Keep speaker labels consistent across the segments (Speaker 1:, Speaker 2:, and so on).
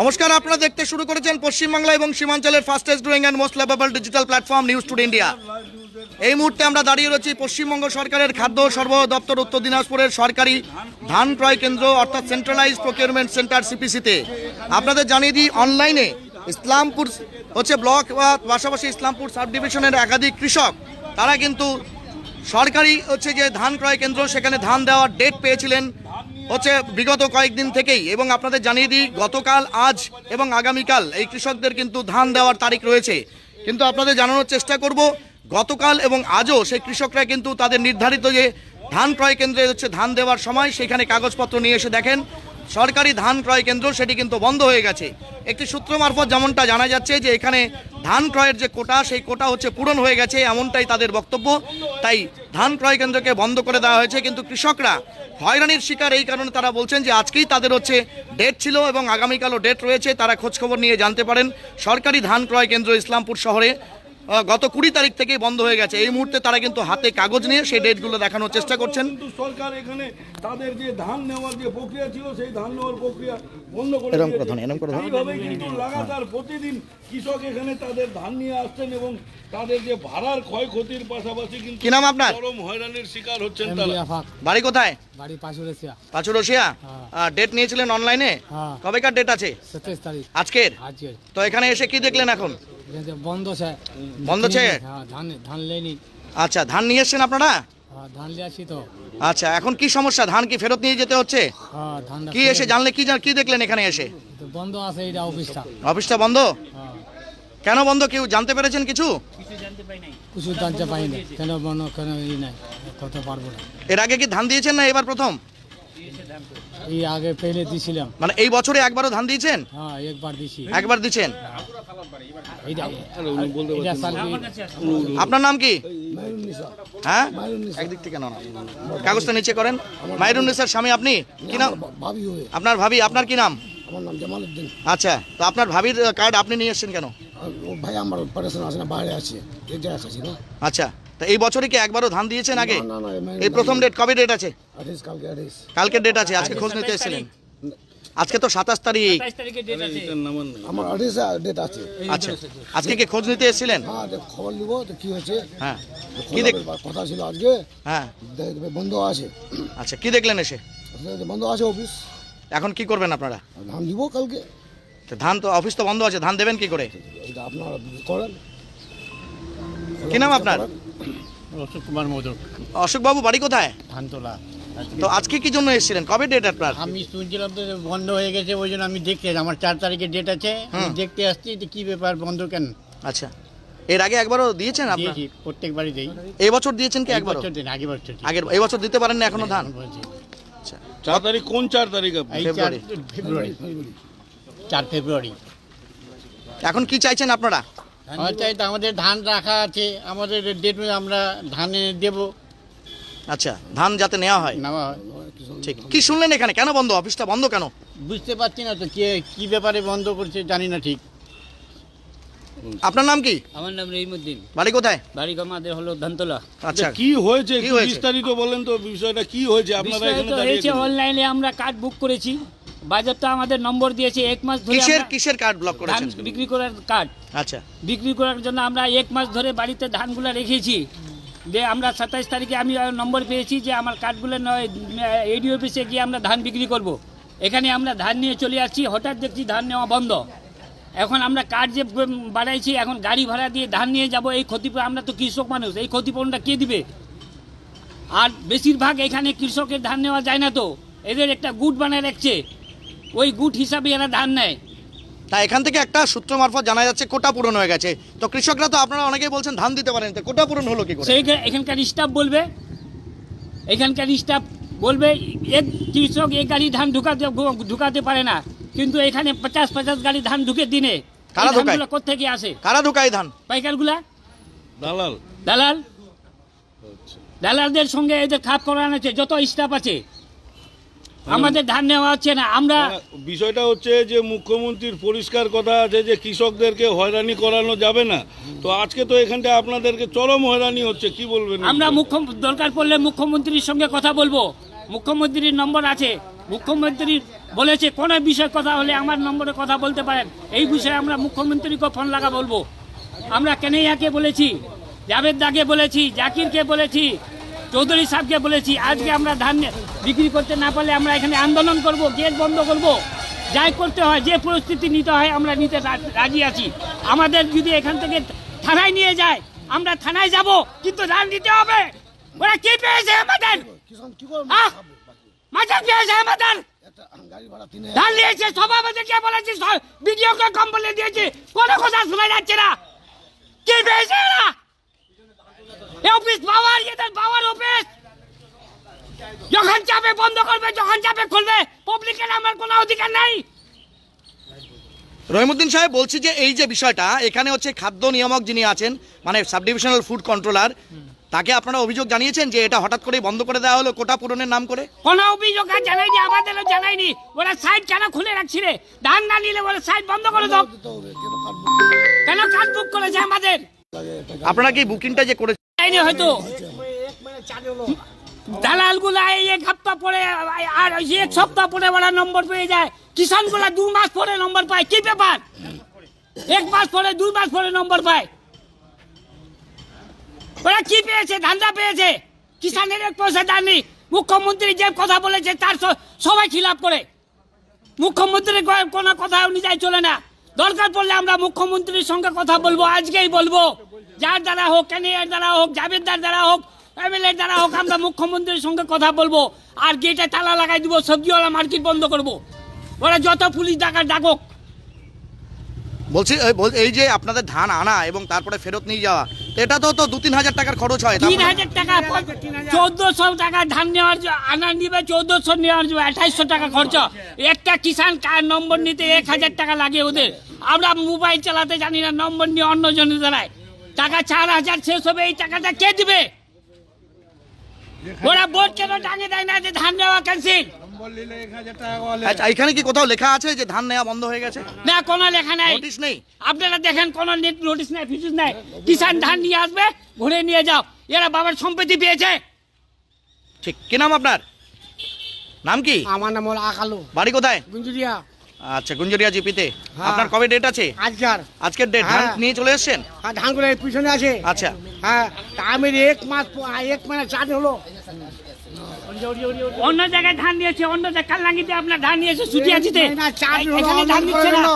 Speaker 1: নমস্কার, আপনারা দেখতে শুরু করেছেন পশ্চিমবাংলা এবং সীমাঞ্চলের fastest growing and most lovable digital platform news today India এই মুহূর্তে আমরা দাঁড়িয়ে রয়েছি পশ্চিমবঙ্গ সরকারের খাদ্য সরবরাহ দপ্তর, উত্তর দিনাজপুরের সরকারি ধান ক্রয় কেন্দ্র, অর্থাৎ সেন্ট্রালাইজ প্রকিউরমেন্ট সেন্টার সিপিসিতে আপনাদের জানিয়ে দিই অনলাইনে ইসলামপুর হচ্ছে ব্লক বা পাশাপাশি ইসলামপুর সাব ডিভিশনের একাধিক কৃষক, তারা কিন্তু সরকারি হচ্ছে যে ধান ক্রয় কেন্দ্র, সেখানে ধান দেওয়ার ডেট পেয়েছিলেন হচ্ছে বিগত কয়েকদিন থেকেই এবং আপনাদের জানিয়ে দিই, গতকাল, আজ এবং আগামীকাল এই কৃষকদের কিন্তু ধান দেওয়ার তারিখ রয়েছে। কিন্তু আপনাদের জানানোর চেষ্টা করব, গতকাল এবং আজও সেই কৃষকরা কিন্তু তাদের নির্ধারিত যে ধান ক্রয় কেন্দ্রে হচ্ছে ধান দেওয়ার সময় সেখানে কাগজপত্র নিয়ে এসে দেখেন। সরকারি ধান ক্রয় কেন্দ্র, সেটি কিন্তু বন্ধ হয়ে গেছে। একটি সূত্র মারফত যেমনটা জানা যাচ্ছে যে, এখানে ধান ক্রয়ের যে কোটা, সেই কোটা হচ্ছে পূরণ হয়ে গেছে, এমনটাই তাদের বক্তব্য। তাই ধান ক্রয় কেন্দ্রকে বন্ধ করে দেওয়া হয়েছে, কিন্তু কৃষকরা হয়রানির শিকার। এই কারণে তারা বলছেন যে, আজকেই তাদের হচ্ছে ডেট ছিল এবং আগামীকালও ডেট রয়েছে, তারা খোঁজখবর নিয়ে জানতে পারেন। সরকারি ধান ক্রয় কেন্দ্র ইসলামপুর শহরে গত কুড়ি তারিখ থেকেই বন্ধ হয়ে গেছে। এই মুহূর্তে তারা কিন্তু হাতে কাগজ নিয়ে সেই ডেটগুলো দেখানোর চেষ্টা করছেন।
Speaker 2: কিন্তু সরকার এখানে তাদের যে ধান নেওয়ার যে প্রক্রিয়া ছিল সেই ধান নেওয়ার প্রক্রিয়া বন্ধ করে
Speaker 1: এরম
Speaker 2: দিয়েছে।
Speaker 1: করে ধরুন, এরম করে ধরুন।
Speaker 2: এইভাবে কিন্তু লাগাতার প্রতিদিন কৃষক এখানে তাদের ধান নিয়ে আসছেন এবং তাদের যে ভাড়ার ক্ষয়ক্ষতির পাশাপাশি কিন্তু
Speaker 1: কি নাম আপনার?
Speaker 2: চরম হয়রানির শিকার হচ্ছেন তারা।
Speaker 1: বাড়ি কোথায়?
Speaker 3: বাড়ি
Speaker 1: পাঁচুরসিয়া
Speaker 3: হ্যাঁ।
Speaker 1: ডেট নিয়েছিলেন অনলাইনে
Speaker 3: হ্যাঁ।
Speaker 1: কবেকার ডেট আছে?
Speaker 3: তারিখ।
Speaker 1: আজকের?
Speaker 3: আজকে
Speaker 1: তো এখানে এসে কি দেখলেন এখন?
Speaker 3: বন্ধ আছে? হ্যাঁ ধান ধান লেনি
Speaker 1: আচ্ছা ধান নিয়ে এসছেন আপনারা?
Speaker 3: হ্যাঁ ধান লিয়ে আসি তো।
Speaker 1: আচ্ছা এখন কি সমস্যা? ধান কি ফেরত নিয়ে যেতে হচ্ছে?
Speaker 3: হ্যাঁ
Speaker 1: কি এসে জানলে কি জান- কি দেখলেন এখানে এসে?
Speaker 3: বন্ধ আছে এইটা অফিসটা।
Speaker 1: অফিসটা বন্ধ? কেন বন্ধ? কেউ জানতে পেরেছেন কিছু?
Speaker 3: কিছু জানতে পারিনি কেন বন্ধ? কেন ই নাই? করতে পারব না।
Speaker 1: এর আগে কি ধান দিয়েছেন না এবার প্রথম?
Speaker 3: এই আগে পেলে দিছিলাম।
Speaker 1: মানে এই বছরে একবারও ধান দিয়েছেন?
Speaker 3: হ্যাঁ একবার দিছি।
Speaker 1: একবার
Speaker 3: সালকি
Speaker 1: আপনার নাম কি? হ্যাঁ? একদিক থেকে না। কাগজটা নিচে করেন। মাইরুন্নেসার স্বামী আপনি? কি নাম?
Speaker 4: ভাবি
Speaker 1: আপনার ভাবি আপনার কি নাম?
Speaker 4: আমার নাম জামালউদ্দিন।
Speaker 1: আচ্ছা তো আপনার ভাবির কার্ড আপনি নিয়ে এসেছেন কেন?
Speaker 4: ও ভাই আমার পারেশন আছে না বাইরে আছে।
Speaker 1: আচ্ছা। তা এই বছরে কি একবারও ধান দিয়েছেন আগে?
Speaker 4: না, না,
Speaker 1: এই প্রথম ডেট কবে ডেট আছে?
Speaker 4: কালকে
Speaker 1: ডেট আছে আজকে খোঁজ নিতে এসেছিলেন। আজকে তো সাতাশ তারিখ।
Speaker 4: আমার ডেট আছে।
Speaker 1: আচ্ছা আজকে কি খোঁজ নিতে এসেছিলেন?
Speaker 4: হ্যাঁ দেখ খবর নিব তো কি হয়েছে?
Speaker 1: হ্যাঁ। কি দেখ
Speaker 4: কথা ছিল আজকে।
Speaker 1: হ্যাঁ।
Speaker 4: দেখবে বন্ধ আছে।
Speaker 1: আচ্ছা কি দেখলেন এসে?
Speaker 4: বন্ধ আছে অফিস।
Speaker 1: এখন কি করবেন আপনারা?
Speaker 4: ধান দিব কালকে।
Speaker 1: তো ধান তো অফিস তো বন্ধ আছে ধান দেবেন কি করে?
Speaker 4: এটা আপনারা করেন।
Speaker 1: কি নাম আপনার?
Speaker 3: অশোক কুমার মোদক
Speaker 1: অশোকবাবু বাড়ি কোথায়?
Speaker 3: ধানতলা।
Speaker 1: তো আজকে কি জন্য এসেছিলেন? কবে ডেট আপনার?
Speaker 5: আমি শুনছিলাম তো বন্ধ হয়ে গেছে ওই জন্য আমি দেখতে এলাম। আমার চার তারিখে ডেট আছে। আমি দেখতে আসছি যে কি ব্যাপার বন্ধ কেন?
Speaker 1: আচ্ছা। এর আগে একবারও দিয়েছেন আপনার?
Speaker 5: দিয়েছি প্রত্যেকবারই দেই।
Speaker 1: এই বছর দিয়েছেন কি
Speaker 5: এই
Speaker 1: একবারও?
Speaker 5: বছর দিন আগে বছর দিই।
Speaker 1: আগের এই বছর দিতে পারেন না এখনও ধান?
Speaker 5: বলছি।
Speaker 1: আচ্ছা।
Speaker 2: চার তারিখ কোন চার তারিখ আপনি?
Speaker 5: এই চার
Speaker 1: ফেব্রুয়ারি।
Speaker 5: ফেব্রুয়ারি। চার ফেব্রুয়ারি।
Speaker 1: এখন কি চাইছেন আপনারা?
Speaker 5: আমার চাই তো আমাদের ধান রাখা আছে আমাদের ডেট আমরা ধান এনে দেবো।
Speaker 1: আচ্ছা ধান যাতে নেওয়া হয়।
Speaker 5: নেওয়া হয়।
Speaker 1: ঠিক। কি শুনলেন এখানে? কেন বন্ধ? অফিসটা বন্ধ কেন?
Speaker 5: বুঝতে পারছি না তো কে কি ব্যাপারে বন্ধ করছে জানি না ঠিক।
Speaker 1: আপনার নাম কি?
Speaker 6: আমার নাম রহিমুদ্দিন
Speaker 1: বাড়ি কোথায়?
Speaker 6: বাড়ি আমাদের হলো ধানতলা
Speaker 1: আচ্ছা।
Speaker 2: কি হয়েছে?
Speaker 1: কি
Speaker 2: বিস্তারিত বলেন তো বিষয়টা কি হয়েছে? আপনারা এখানে দাঁড়িয়ে
Speaker 6: অনলাইনে আমরা কার্ড বুক করেছি। বাজারটা আমাদের নম্বর দিয়েছে এক মাস ধরে
Speaker 1: কিসের কিসের কার্ড ব্লক
Speaker 6: ধান
Speaker 1: করেছেন
Speaker 6: বিক্রি করার কার্ড
Speaker 1: আচ্ছা।
Speaker 6: বিক্রি করার জন্য আমরা এক মাস ধরে বাড়িতে ধানগুলো রেখেছি। যে আমরা সাতাইশ তারিখে আমি নম্বর পেয়েছি যে আমার কার্ডগুলো নয় এডি অফিসে গিয়ে আমরা ধান বিক্রি করব। এখানে আমরা ধান নিয়ে চলে আসছি হঠাৎ দেখছি ধান নেওয়া বন্ধ। এখন আমরা কার্ড যে বাড়াইছি এখন গাড়ি ভাড়া দিয়ে ধান নিয়ে যাব এই ক্ষতিপূরণ আমরা তো কৃষক মানুষ এই ক্ষতিপূরণটা কে দিবে? আর বেশিরভাগ এখানে কৃষকের ধান নেওয়া যায় না তো। এদের একটা গুট বানায় রাখছে। ওই গুট হিসাবে এরা ধান নেয়।
Speaker 1: তা এখান থেকে একটা সূত্র মারফত জানা যাচ্ছে কোটা পূরণ হয়ে গেছে। তো কৃষকরা তো আপনারা অনেকেই বলছেন ধান দিতে পারেন তো কোটা পূরণ হলো কি করে?
Speaker 6: সেই এখানকার স্টাফ বলবে। এখানকার স্টাফ বলবে এক কৃষক এক গাড়ি ধান ঢুকাতে ঢুকাতে পারে না। কিন্তু এখানে পঞ্চাশ পঞ্চাশ গাড়ি ধান ঢুকে দিনে।
Speaker 1: কারা ঢোকায়?
Speaker 6: কোথেকে আসে?
Speaker 1: কারা ঢুকায় ধান?
Speaker 6: পাইকারগুলা?
Speaker 2: দালাল।
Speaker 6: দালাল? দালালদের সঙ্গে এদের খাপ করানো আছে যত স্টাফ আছে। আমাদের ধান নেওয়া হচ্ছে না আমরা
Speaker 2: বিষয়টা হচ্ছে যে মুখ্যমন্ত্রীর পরিষ্কার কথা আছে যে কৃষকদেরকে হয়রানি করানো যাবে না। তো আজকে তো এখানটা আপনাদেরকে চরম হয়রানি হচ্ছে কি বলবেন
Speaker 6: আমরা মুখ্য দরকার পড়লে মুখ্যমন্ত্রীর সঙ্গে কথা বলব। মুখ্যমন্ত্রীর নম্বর আছে। মুখ্যমন্ত্রী বলেছে কোন বিষয়ে কথা হলে আমার নম্বরে কথা বলতে পারেন। এই বিষয়ে আমরা মুখ্যমন্ত্রীকে ফোন লাগা বলব। আমরা কেনেইয়াকে বলেছি জাভেদ দাকে বলেছি জাকিরকে বলেছি চৌধুরী সাহেবকে বলেছি, আজকে আমরা ধান বিক্রি করতে না পারলে আমরা এখানে আন্দোলন করব, গেট বন্ধ করব। যাই করতে হয়, যে পরিস্থিতি নিতে হয়, আমরা নিতে রাজি আছি। আমাদের যদি এখান থেকে থানায় নিয়ে যায়, আমরা থানায় যাব, কিন্তু ধান দিতে হবে। ওরা কি পেয়েছে আমাদের? মাঝে পেয়েছে আমাদের। ধান নিয়েছে সভাপতিকে বলেছি ভিডিওকে কম্পলে দিয়েছি। কোনো কথা শোনা যাচ্ছে না। কি পেয়েছে এরা? এ অফিস পাওয়ার এদের পাওয়ার অফিস। যখন চাপে বন্ধ করবে যখন চাপে খুলবে। পাবলিকের আমার কোনো অধিকার নাই।
Speaker 1: রহিমুদ্দিন সাহেব বলছি যে এই যে বিষয়টা এখানে হচ্ছে খাদ্য নিয়ামক যিনি আছেন মানে সাব ডিভিশনাল ফুড কন্ট্রোলার তাকে আপনারা অভিযোগ জানিয়েছেন যে এটা হঠাৎ করেই বন্ধ করে দেওয়া হলো কোটা পূরণের নাম করে?
Speaker 6: কোনো অভিযোগ আর জানাইনি আমাদেরও জানাইনি। ওরা সাইড কেন খুলে রাখছি রে? ধান না নিলে ওরা সাইড বন্ধ করে দাও।
Speaker 4: কেন
Speaker 6: কাজ বুক করেছে আমাদের?
Speaker 1: আপনারা কি বুকিংটা যে করে
Speaker 6: যায়নি হয়তো। দালালগুলা এই এক সপ্তাহ পরে, আর এক সপ্তাহ পরে ওরা নম্বর পেয়ে যায়। কিষানগুলা দু মাস পরে নম্বর পায়। কি ব্যাপার? এক মাস পরে দুই মাস পরে নম্বর পায়। ওরা কি পেয়েছে? ধান্দা পেয়েছে। কিষানের এক পয়সা দেননি মুখ্যমন্ত্রী যে কথা বলেছে, তার সবাই খিলাপ করে। মুখ্যমন্ত্রীর কোনো কথা অনুযায়ী চলে না। দরকার পড়লে আমরা মুখ্যমন্ত্রীর সঙ্গে কথা বলব, আজকেই বলব। যার দ্বারা হোক ক্যানিয়ার দ্বারা হোক জাভেদার দ্বারা হোক এমএলএ দ্বারা হোক আমরা মুখ্যমন্ত্রীর সঙ্গে কথা বলব আর গেটে তালা লাগাই দিব সবজিওয়ালা মার্কেট বন্ধ করব। ওরা যত পুলিশ ডাকার ডাকুক।
Speaker 1: বলছি এই এই যে আপনাদের ধান আনা এবং তারপরে ফেরত নিয়ে যাওয়া এটা তো তো দু তিন হাজার টাকার খরচ হয়
Speaker 6: তিন হাজার টাকা চোদ্দশো টাকা ধান নেওয়ার আনা নিবে চোদ্দশো নেওয়ার জন্য আঠাইশশো টাকা খরচ। একটা কিষান কার নম্বর নিতে এক হাজার টাকা লাগে ওদের। আমরা মোবাইল চালাতে জানি না নম্বর নিয়ে অন্যজনের দ্বারায়। টাকা চার হাজার শেষ হবে এই টাকাটা কে দিবে? ওরা বোর্ড কেন টাঙে দেয় না যে ধান নেওয়া ক্যান্সেল
Speaker 1: আচ্ছা এখানে কি কোথাও লেখা আছে যে ধান নেওয়া বন্ধ হয়ে গেছে?
Speaker 6: না কোনো লেখা নাই।
Speaker 1: নোটিশ নেই।
Speaker 6: আপনারা দেখেন কোনো নেট নোটিশ নাই ফিটিস নাই। কিষান ধান নিয়ে আসবে ঘুরে নিয়ে যাও। এরা বাবার সম্পত্তি পেয়েছে।
Speaker 1: ঠিক কি নাম আপনার? নাম কি?
Speaker 4: আমার নাম হলো আকালু।
Speaker 1: বাড়ি কোথায়?
Speaker 4: গুঞ্জুরিয়া।
Speaker 1: আচ্ছা গুঞ্জরিয়া জিপিতে?
Speaker 4: হ্যাঁ।
Speaker 1: আপনার কবে ডেট আছে?
Speaker 4: আজকার।
Speaker 1: আজকের ডেট ধান
Speaker 4: হ্যাঁ।
Speaker 1: নিয়ে চলে এসেছেন?
Speaker 4: আর ধানগুলো পিছনে আছে।
Speaker 1: আচ্ছা।
Speaker 4: হ্যাঁ তা আমি এক মাস এক মানে চার হলো।
Speaker 6: অন্য জায়গায় ধান দিয়েছে অন্য জায়গায় কাল্লাঙ্গিতে আপনার ধান দিয়েছে সুটি আছিতে।
Speaker 4: না চার হলো
Speaker 6: এখানে ধান
Speaker 4: অনলাইন
Speaker 6: দিচ্ছে
Speaker 4: করে
Speaker 6: না।
Speaker 4: দিল।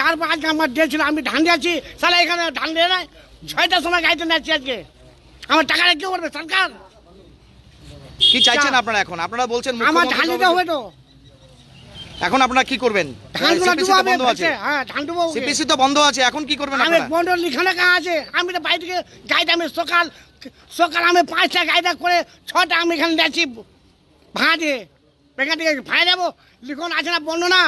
Speaker 4: তারপর আজকে আমার ডেট ছিল আমি ধান দিয়েছি তাহলে এখানে ধান দিয়ে নাই। ছয়টার সময় গাইতে যাচ্ছি আজকে। আমার টাকাটা কি করবে সরকার?
Speaker 1: কি চাইছেন আপনারা এখন? আপনারা বলছেন
Speaker 4: আমার ধান দিতে হবে তো।
Speaker 1: এখন আপনারা কি করবেন?
Speaker 4: ডুবো
Speaker 1: তো বন্ধ
Speaker 4: হ্যাঁ।
Speaker 1: সিপিসি তো বন্ধ আছে এখন কি করবেন
Speaker 4: আমি কাজ আছে আমি তো থেকে গাড়িটা আমি সকাল সকাল আমি পাঁচটা গাড়িটা করে ছটা আমি এখানে যাচ্ছি দিয়ে এখান থেকে যাব লিখন আছে না বন্ধ না।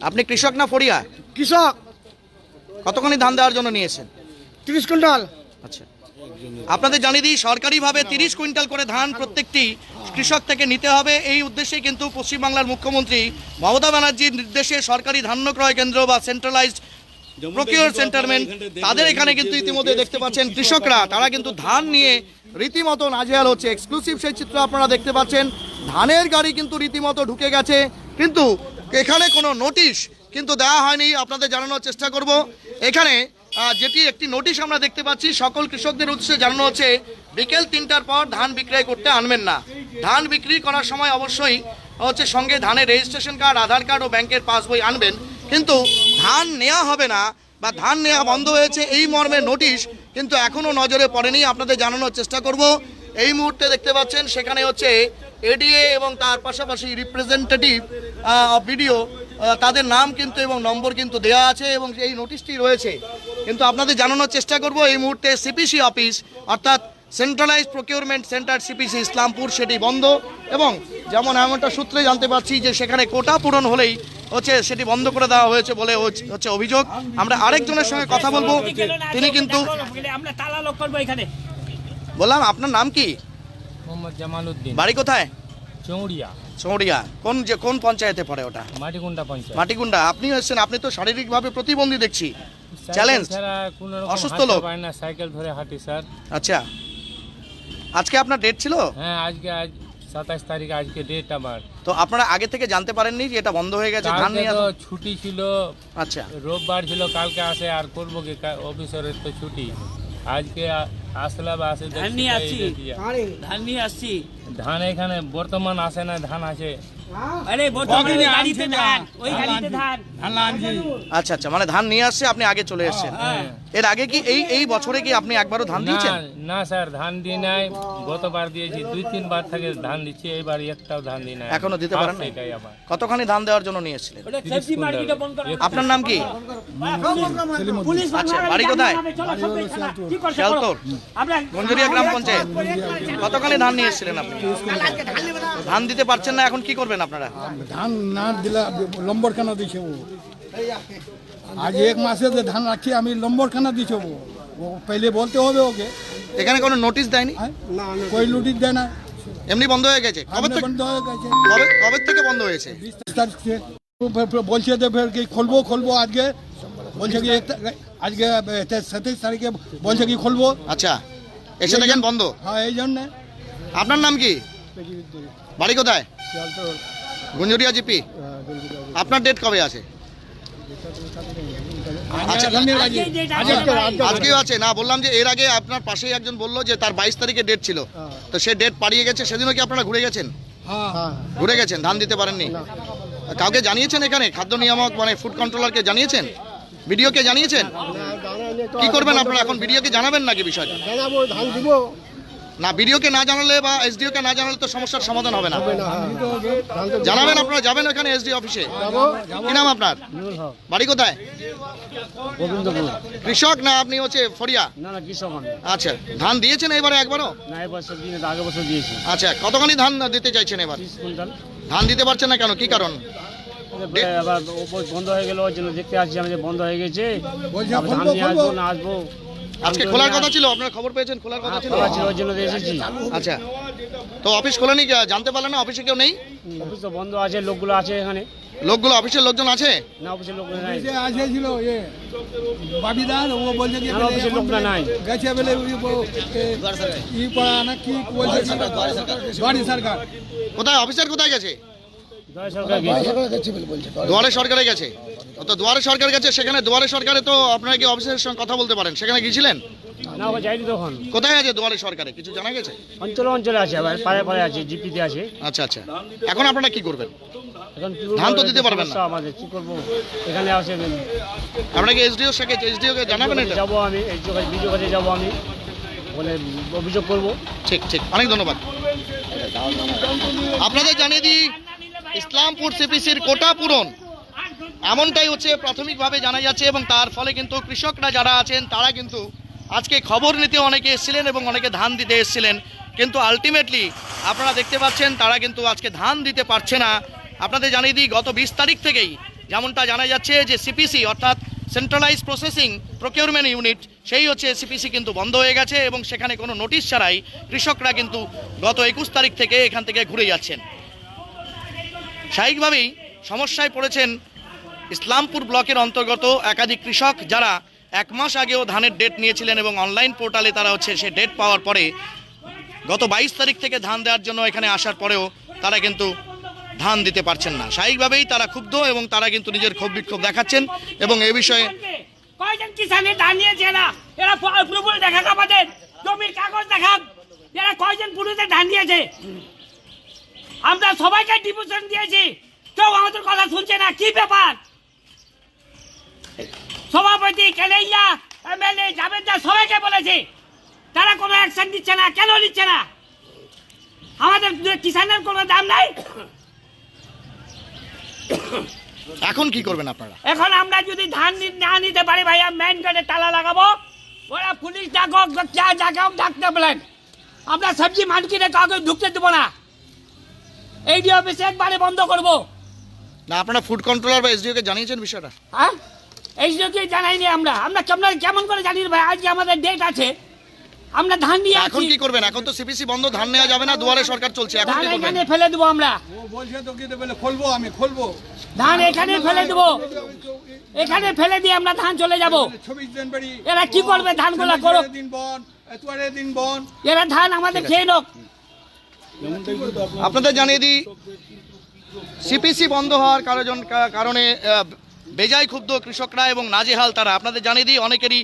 Speaker 1: আপনি কৃষক না ফড়িয়া?
Speaker 4: কৃষক।
Speaker 1: কতখানি ধান দেওয়ার জন্য নিয়েছেন?
Speaker 4: তিরিশ কুইন্টাল।
Speaker 1: আচ্ছা। আপনাদের জানিয়ে দিই, সরকারিভাবে তিরিশ কুইন্টাল করে ধান প্রত্যেকটি কৃষক থেকে নিতে হবে। এই উদ্দেশ্যে কিন্তু পশ্চিমবাংলার মুখ্যমন্ত্রী মমতা ব্যানার্জির নির্দেশে সরকারি ধান্য ক্রয় কেন্দ্র বা সেন্ট্রালাইজড প্রকিওর সেন্টারমেন্ট তাদের এখানে কিন্তু ইতিমধ্যে দেখতে পাচ্ছেন কৃষকরা। তারা কিন্তু ধান নিয়ে রীতিমতো নাজেহাল হচ্ছে। এক্সক্লুসিভ সেই চিত্র আপনারা দেখতে পাচ্ছেন। ধানের গাড়ি কিন্তু রীতিমতো ঢুকে গেছে। কিন্তু এখানে কোনো নোটিশ কিন্তু দেওয়া হয়নি। আপনাদের জানানোর চেষ্টা করব। এখানে যেটি একটি নোটিশ আমরা দেখতে পাচ্ছি, সকল কৃষকদের উদ্দেশ্যে জানানো হচ্ছে, বিকেল তিনটার পর ধান বিক্রয় করতে আনবেন না। ধান বিক্রি করার সময় অবশ্যই হচ্ছে সঙ্গে ধানের রেজিস্ট্রেশন কার্ড, আধার কার্ড ও ব্যাংকের পাসবই আনবেন। কিন্তু ধান নেওয়া হবে না বা ধান নেওয়া বন্ধ হয়েছে এই মর্মে নোটিশ কিন্তু এখনও নজরে পড়েনি। আপনাদের জানানোর চেষ্টা করব। এই মুহূর্তে দেখতে পাচ্ছেন, সেখানে হচ্ছে এডিএ এবং তার পাশাপাশি রিপ্রেজেন্টেটিভ অফ ভিডিও তাদের নাম কিন্তু এবং নম্বর কিন্তু দেওয়া আছে এবং এই নোটিশটি রয়েছে। কিন্তু আপনাদের জানানোর চেষ্টা করব এই মুহূর্তে সিপিসি অফিস অর্থাৎ centralise procurement centre CPC Islampur সেটি বন্ধ এবং যেমন এমনটা সূত্রে জানতে পারছি যে সেখানে কোটা পূরণ হলেই হচ্ছে সেটি বন্ধ করে দেওয়া হয়েছে বলে হচ্ছে- হচ্ছে অভিযোগ। আমরা আরেকজনের সঙ্গে কথা বলব তিনি কিন্তু বললাম আপনার নাম কি?
Speaker 7: মোহাম্মদ জামাল উদ্দিন
Speaker 1: বাড়ি কোথায়?
Speaker 7: চৌড়িয়া।
Speaker 1: চৌড়িয়া। কোন যে কোন পঞ্চায়েতে পড়ে ওটা?
Speaker 7: মাটিকুন্ডা পঞ্চায়েত।
Speaker 1: মাটিগুন্ডা আপনি এসেছেন আপনি তো শারীরিকভাবে প্রতিবন্ধী দেখছি। চ্যালেঞ্জ অসুস্থ লোক।
Speaker 7: না সাইকেল ধরে হাঁটি স্যার।
Speaker 1: আচ্ছা। আজকে আপনার ডেট ছিল?
Speaker 7: হ্যাঁ আজকে আজ সাতাশ তারিখ আজকে ডেট আমার।
Speaker 1: তো আপনারা আগে থেকে জানতে পারেননি যে এটা বন্ধ হয়ে গেছে ধান নিয়ে
Speaker 7: ছুটি ছিল।
Speaker 1: আচ্ছা।
Speaker 7: রোববার ছিল কালকে আসে আর করব কি? অফিসারের তো ছুটি। আজকে আ- আসলাম আসে
Speaker 6: ধান আসছি। ধান নিয়ে আসছি।
Speaker 7: ধান এখানে বর্তমান আসে না ধান আছে
Speaker 6: আরে বর্তমানে গাড়িতে ধান ওই গাড়িতে ধান।
Speaker 1: আচ্ছা আচ্ছা মানে ধান নিয়ে আসছে আপনি আগে চলে এসেছেন।
Speaker 7: হ্যাঁ।
Speaker 1: এর আগে কি এই এই বছরে কি আপনি একবারও ধান
Speaker 7: না
Speaker 1: দিয়েছেন?
Speaker 7: না স্যার ধান দিয়ে নাই। গতবার দিয়েছি দুই তিনবার থেকে ধান দিচ্ছি এইবার একটাও ধান দিই নাই।
Speaker 1: এখনও দিতে পারেন নাই? কতখানি ধান দেওয়ার জন্য নিয়ে এসেছিলেন? আপনার নাম কি? আচ্ছা, বাড়ি কোথায়? গঞ্জরিয়া গ্রাম পঞ্চায়েত। কতখানি ধান নিয়ে এসেছিলেন আপনি? ধান দিতে পারছেন না এখন কি করবেন আপনারা?
Speaker 8: ধান না দিলে লম্বর কেন ও। আজ এক মাসে যে ধান রাখছি আমি লম্বর কেন দিছে ও ও পহলে বলতে হবে ওকে।
Speaker 1: এখানে কোনো নোটিশ দেয়নি?
Speaker 8: হ্যাঁ? কই লুটিস দেয় না।
Speaker 1: এমনি বন্ধ হয়ে গেছে? কবে থেকে
Speaker 8: বন্ধ হয়ে গেছে।
Speaker 1: কবে কবে থেকে বন্ধ হয়েছে?
Speaker 8: বলছে যে ফের কি খুলবো খুলবো আজকে। বলছে কি আজকে সাতাইশ তারিখে বলছে কি খুলবো।
Speaker 1: আচ্ছা। এসে দেখেন বন্ধ।
Speaker 8: হ্যাঁ এই জন্যে।
Speaker 1: আপনার নাম কি? বাড়ি কোথায়? গুঞ্জুরিয়া জিপি। আপনার ডেট কবে আছে? আজকেও আছে। না বললাম যে এর আগে আপনার পাশেই একজন বলল যে তার বাইশ তারিখে ডেট ছিল। তো সে ডেট পাড়িয়ে গেছে সেদিনও কি আপনারা ঘুরে গেছেন?
Speaker 8: হ্যাঁ।
Speaker 1: ঘুরে গেছেন ধান দিতে পারেননি? কাউকে জানিয়েছেন এখানে? খাদ্য নিয়ামক মানে ফুড কন্ট্রোলারকে জানিয়েছেন? ভিডিওকে জানিয়েছেন? কি করবেন আপনারা এখন? ভিডিওকে জানাবেন নাকি বিষয়টা?
Speaker 5: জানাব ধান দিব।
Speaker 1: না ভিডিওকে না জানালে বা এসডিও কে না জানালে তো সমস্যার সমাধান হবে না। জানাবেন আপনারা যাবেন ওখানে এসডি অফিসে। কি নাম আপনার? বাড়ি কোথায়? কৃষক না আপনি হচ্ছে ফরিয়া
Speaker 3: না না কৃষক আমি।
Speaker 1: আচ্ছা ধান দিয়েছেন এবারে একবারও?
Speaker 3: না এবার সব দিনে আগে বছর দিয়েছি।
Speaker 1: আচ্ছা কতখানি ধান দিতে চাইছেন এবার? ধান দিতে পারছেন না কেন? কি কারণ?
Speaker 3: বন্ধ হয়ে গেল ওর জন্য দেখতে আসছি আমি যে বন্ধ হয়ে গেছে। ধান নিয়ে আসব না আসব
Speaker 1: আজকে খোলার কথা ছিল আপনারা খবর পেয়েছেন খোলার কথা ছিল?
Speaker 3: খোলা জন্য তো এসেছি।
Speaker 1: আচ্ছা তো অফিস খোলেনি কে- জানতে পারলেন না অফিসে কেউ নেই?
Speaker 3: অফিস তো বন্ধ আছে লোকগুলো আছে এখানে।
Speaker 1: লোকগুলো অফিসের লোকজন আছে?
Speaker 3: না অফিসের লোক নাই।
Speaker 8: যে আসেছিল এ বাবিদার ও বলছে কি
Speaker 3: না, অফিসের লোকটা নাই।
Speaker 8: গেছে বলে ওই ও- এ, ই পড়া না কি বলছে বাড়ি সরকার।
Speaker 1: কোথায় অফিসার কোথায় গেছে। দুয়ারে সরকারে গেছে। তো দুয়ারে সরকার গেছে। সেখানে দুয়ারে সরকারে তো আপনারা কি অফিসারের সঙ্গে কথা বলতে পারেন? সেখানে গিয়েছিলেন?
Speaker 3: না যাইনি তখন।
Speaker 1: কোথায় আছে দুয়ারে সরকারে? কিছু জানা গেছে?
Speaker 3: অঞ্চলে অঞ্চলে আছে আবার পাড়ে পাড়ে আছে জিপিতে আছে।
Speaker 1: আচ্ছা আচ্ছা। এখন আপনারা কি করবেন?
Speaker 3: এখন
Speaker 1: ধান তো দিতে পারবেন না।
Speaker 3: সমস্যা আমাদের কি করব? এখানে আসে
Speaker 1: আপনারা কি এসডিও সাথে এসডিও কে জানাবেন এটা?
Speaker 3: যাব আমি এই জায়গায় বিজয় কাছে যাব আমি। বলে অভিযোগ করব।
Speaker 1: ঠিক ঠিক। অনেক ধন্যবাদ। আপনাদের জানিয়ে দিই ইসলামপুর সিপিসির কোটা পূরণ। এমনটাই হচ্ছে, প্রাথমিকভাবে জানা যাচ্ছে এবং তার ফলে কিন্তু কৃষকরা যারা আছেন, তারা কিন্তু আজকে খবর নিতে অনেকে এসেছিলেন এবং অনেকে ধান দিতে এসেছিলেন। কিন্তু আলটিমেটলি আপনারা দেখতে পাচ্ছেন, তারা কিন্তু আজকে ধান দিতে পারছে না। আপনাদের জানিয়ে দিই, গত বিশ তারিখ থেকেই যেমনটা জানা যাচ্ছে যে সিপিসি অর্থাৎ সেন্ট্রালাইজ প্রসেসিং প্রকিউরমেন্ট ইউনিট সেই হচ্ছে সিপিসি কিন্তু বন্ধ হয়ে গেছে এবং সেখানে কোনো নোটিশ ছাড়াই কৃষকরা কিন্তু গত একুশ তারিখ থেকে এখান থেকে ঘুরে যাচ্ছেন। স্বাভাবিকভাবেই সমস্যায় পড়েছেন ইসলামপুর ব্লকের অন্তর্গত একাধিক কৃষক যারা এক মাস আগেও ধানের ডেট নিয়েছিলেন এবং অনলাইন পোর্টালে তারা হচ্ছে সে ডেট পাওয়ার পরে গত বাইশ তারিখ থেকে ধান দেওয়ার জন্য এখানে আসার পরেও তারা কিন্তু ধান দিতে পারছেন না। স্বাভাবিকভাবেই তারা ক্ষুব্ধ এবং তারা কিন্তু নিজের ক্ষোভ বিক্ষোভ দেখাচ্ছেন এবং এ বিষয়ে
Speaker 6: কয়জন কিষানের ধান নিয়েছে এরা? জমির কাগজ এরা কয়জন ধান দিয়েছে আমরা সবাইকে ডিভিশন দিয়েছি। কেউ আমাদের কথা শুনছে না কি ব্যাপার? সভাপতি কেলেইয়া এমএলএ জাবেদা সবাইকে বলেছে তারা কোনো অ্যাকশন দিচ্ছে না কেন নিচ্ছে না? আমাদের কিষানের কোনো দাম নাই?
Speaker 1: এখন কি করবেন আপনারা?
Speaker 6: এখন আমরা যদি ধান না নিতে পারি ভাইয়া মেন গেটে তালা লাগাবো। ওরা পুলিশ ডাকো যা ডাকাও ডাকতে বলেন। আমরা সবজি মার্কেটে কাউকে ঢুকতে দেবো না। এইডি অফিসে একবারে বন্ধ করব।
Speaker 1: না আপনারা ফুড কন্ট্রোলার বা এসডিও কে জানিয়েছেন বিষয়টা?
Speaker 6: হ্যাঁ? এই জন্য জানাইনি আমরা। আমরা কেমন কেমন করে জানি ভাই আজকে আমাদের ডেট আছে। আমরা ধান নিয়ে
Speaker 1: এখন কি করবেন? এখন তো সিপিসি বন্ধ ধান নেওয়া যাবে না দুয়ারে সরকার চলছে এখন কি করবেন?
Speaker 6: এখানে ফেলে দেবো আমরা।
Speaker 8: ও বলছে তো কি বলে খুলবো আমি খুলবো।
Speaker 6: ধান এখানে ফেলে দেবো। এখানে ফেলে দিয়ে আমরা ধান চলে যাব।
Speaker 8: জানুয়ারি।
Speaker 6: এরা কি করবে? ধানগুলা করুক
Speaker 8: দিন বন এতুয়ারে দিন বন।
Speaker 6: এরা ধান আমাদের খেয়ে নোক।
Speaker 1: আপনাদের জানিয়ে দিই সিপিসি বন্ধ হওয়ার কারণ কারণে বেজায় ক্ষুব্ধ কৃষকরা এবং নাজেহাল তারা। আপনাদের জানিয়ে দিই, অনেকেরই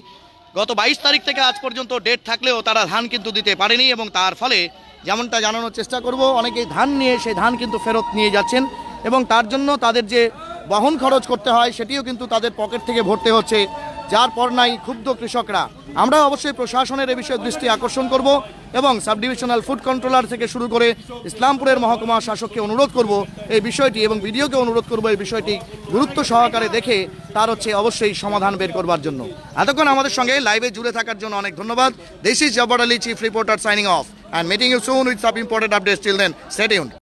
Speaker 1: গত বাইশ তারিখ থেকে আজ পর্যন্ত ডেট থাকলেও তারা ধান কিন্তু দিতে পারেনি এবং তার ফলে যেমনটা জানানোর চেষ্টা করব, অনেকেই ধান নিয়ে সেই ধান কিন্তু ফেরত নিয়ে যাচ্ছেন এবং তার জন্য তাদের যে বহন খরচ করতে হয়, সেটিও কিন্তু তাদের পকেট থেকে ভরতে হচ্ছে। যার পর নাই ক্ষুব্ধ কৃষকরা। আমরা অবশ্যই প্রশাসনের এ বিষয়ে দৃষ্টি আকর্ষণ করব এবং সাব ডিভিশনাল ফুড কন্ট্রোলার থেকে শুরু করে ইসলামপুরের মহকুমা শাসককে অনুরোধ করব এই বিষয়টি এবং ভিডিওকে অনুরোধ করব এই বিষয়টি গুরুত্ব সহকারে দেখে তার হচ্ছে অবশ্যই সমাধান বের করবার জন্য। এতক্ষণ আমাদের সঙ্গে লাইভে জুড়ে থাকার জন্য অনেক ধন্যবাদ। This is Jabbar Ali chief reporter signing off and meeting you soon with sub important updates till then stay tuned